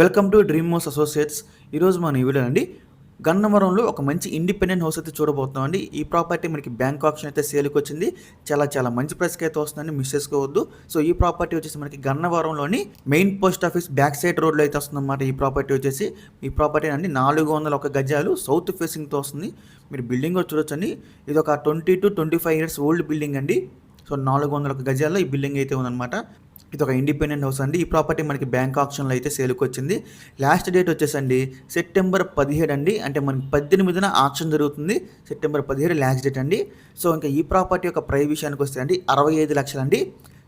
Welcome to dreamers associates. ఈరోజు మన ఈ వీడియో అండి గన్నవరంలో ఒక మంచి ఇండిపెండెంట్ హౌస్ అయితే చూడబోతున్నాం అండి. ఈ ప్రాపర్టీ మనకి బ్యాంక్ ఆప్షన్ అయితే సేల్కి వచ్చింది. చాలా చాలా మంచి ప్రైస్కి అయితే వస్తుందండి మిస్ చేసుకోవద్దు. సో ఈ ప్రాపర్టీ వచ్చేసి మనకి గన్నవరంలోని main post office back side రోడ్లో అయితే వస్తుందన్నమాట ఈ ప్రాపర్టీ వచ్చేసి. ఈ ప్రాపర్టీ అండి నాలుగు వందల ఒక గజాలు సౌత్ ఫేసింగ్తో వస్తుంది. మీరు బిల్డింగ్ కూడా చూడొచ్చండి. ఇది ఒక twenty two twenty five years old building అండి. సో నాలుగు వందల ఒక గజాల్లో ఈ బిల్డింగ్ అయితే ఉందన్నమాట. ఇది ఒక ఇండిపెండెంట్ హౌస్ అండి. ఈ ప్రాపర్టీ మనకి బ్యాంక్ ఆప్షన్లో అయితే సేల్కి వచ్చింది లాస్ట్ డేట్ వచ్చేసండి సెప్టెంబర్ పదిహేడు అండి. అంటే మనకి పద్దెనిమిదిన ఆప్షన్ జరుగుతుంది. సెప్టెంబర్ పదిహేడు లాస్ట్ డేట్ అండి. సో ఇంకా ఈ ప్రాపర్టీ యొక్క ప్రైస్ విషయానికి వస్తే అండి అరవై ఐదు లక్షలండి.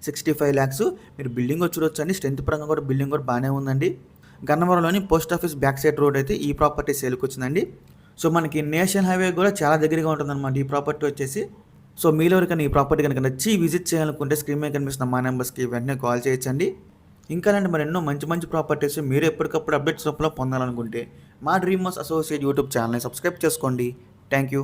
Sixty five lakhs. మీరు బిల్డింగ్ చూడొచ్చు అండి స్ట్రెంత్ పరంగా కూడా బిల్డింగ్ కూడా బాగానే ఉందండి. గన్నవరంలోని post office back side road అయితే ఈ ప్రాపర్టీ సేల్కి వచ్చిందండి సో మనకి నేషనల్ హైవే కూడా చాలా దగ్గరగా ఉంటుందన్నమాట ఈ ప్రాపర్టీ వచ్చేసి. సో మీలో ఎవరికైనా ఈ ప్రాపర్టీ కనుక నచ్చి విజిట్ చేయాలనుకుంటే స్క్రీన్ మీద కనిపిస్తున్న మా నెంబర్స్కి వెంటనే కాల్ చేయొచ్చండి. ఇంకా లాంటి మరి ఎన్నో మంచి మంచి ప్రాపర్టీస్ మీరు ఎప్పటికప్పుడు అప్డేట్స్ రూపంలో పొందాలనుకుంటే మా డ్రీమర్స్ అసోసియేట్ యూట్యూబ్ ఛానల్ని సబ్స్క్రైబ్ చేసుకోండి. Thank you